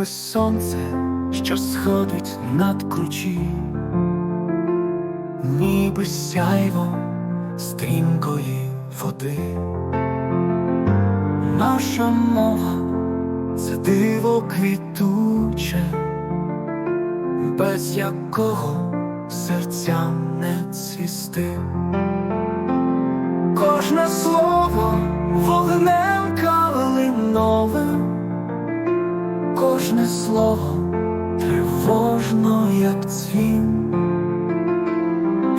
ніби сонце, що сходить над кручі, ніби сяйво стрімкої води. Наша мова це диво квітуче, без якого серцям не цвісти. Кожне слово вогнем кожне слово тривожно, як дзвін.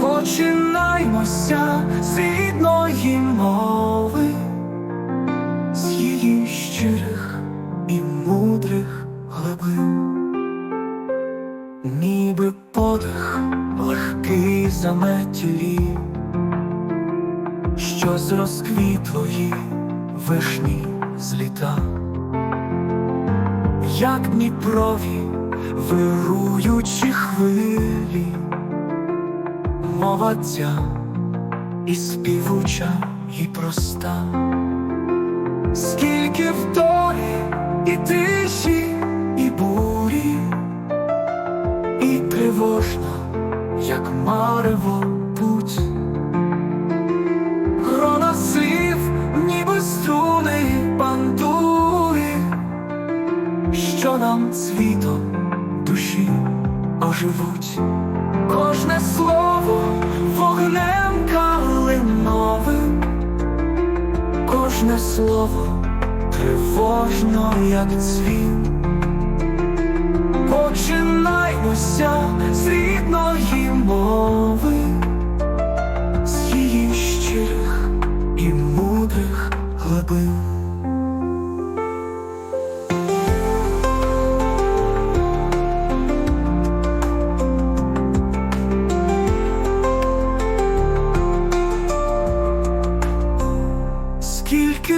Починаймося з рідної мови, з її щирих і мудрих глибин, ніби подих легкий заметілі що з розквітлої вишні зліта, як Дніпрові вируючі хвилі, мова ця і співуча, і проста, скільки в і тиші, і бурі, і тривожно, як марево путь. Нам цвітом душі оживуть, кожне слово вогнем калиновим, кожне слово тривожно, як дзвін. Починаймося з рідної мови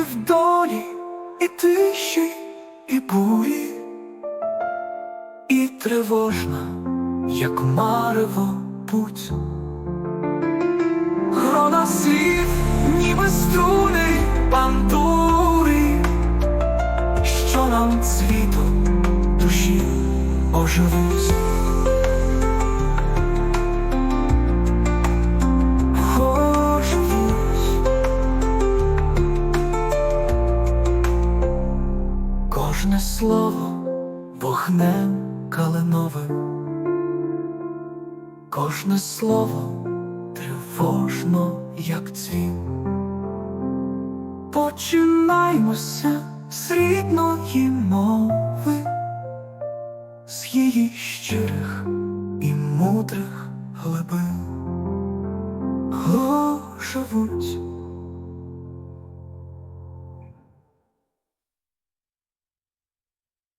в долі і тиші, і бурі, і тривожна, як марево путь. Грона слів, ніби струни пантури, що нам цвітом душі. Оживуть. Кожне слово вогнем калиновим, кожне слово тривожно, як дзвін. Починаймося з рідної мови, з її щирих і мудрих глибин. Оживуть